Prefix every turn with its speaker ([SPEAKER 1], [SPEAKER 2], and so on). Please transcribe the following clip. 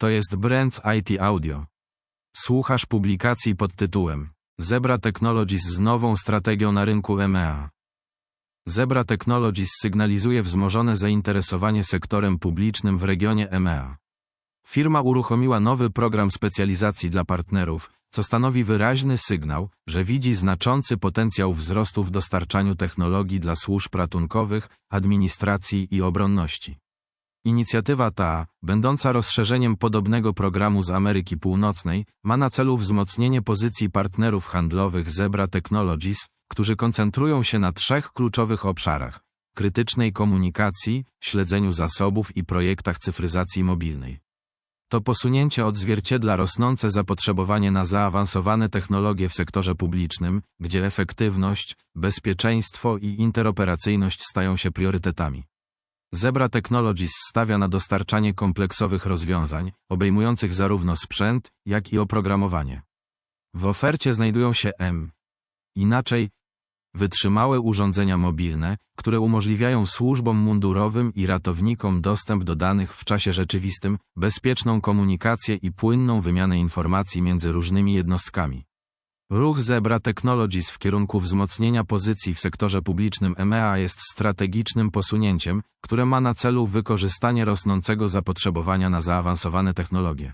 [SPEAKER 1] To jest Brands IT Audio. Słuchasz publikacji pod tytułem Zebra Technologies z nową strategią na rynku EMEA. Zebra Technologies sygnalizuje wzmożone zainteresowanie sektorem publicznym w regionie EMEA. Firma uruchomiła nowy program specjalizacji dla partnerów, co stanowi wyraźny sygnał, że widzi znaczący potencjał wzrostu w dostarczaniu technologii dla służb ratunkowych, administracji i obronności. Inicjatywa ta, będąca rozszerzeniem podobnego programu z Ameryki Północnej, ma na celu wzmocnienie pozycji partnerów handlowych Zebra Technologies, którzy koncentrują się na trzech kluczowych obszarach: krytycznej komunikacji, śledzeniu zasobów i projektach cyfryzacji mobilnej. To posunięcie odzwierciedla rosnące zapotrzebowanie na zaawansowane technologie w sektorze publicznym, gdzie efektywność, bezpieczeństwo i interoperacyjność stają się priorytetami. Zebra Technologies stawia na dostarczanie kompleksowych rozwiązań, obejmujących zarówno sprzęt, jak i oprogramowanie. W ofercie znajdują się M. Inaczej, wytrzymałe urządzenia mobilne, które umożliwiają służbom mundurowym i ratownikom dostęp do danych w czasie rzeczywistym, bezpieczną komunikację i płynną wymianę informacji między różnymi jednostkami. Ruch Zebra Technologies w kierunku wzmocnienia pozycji w sektorze publicznym EMEA jest strategicznym posunięciem, które ma na celu wykorzystanie rosnącego zapotrzebowania na zaawansowane technologie.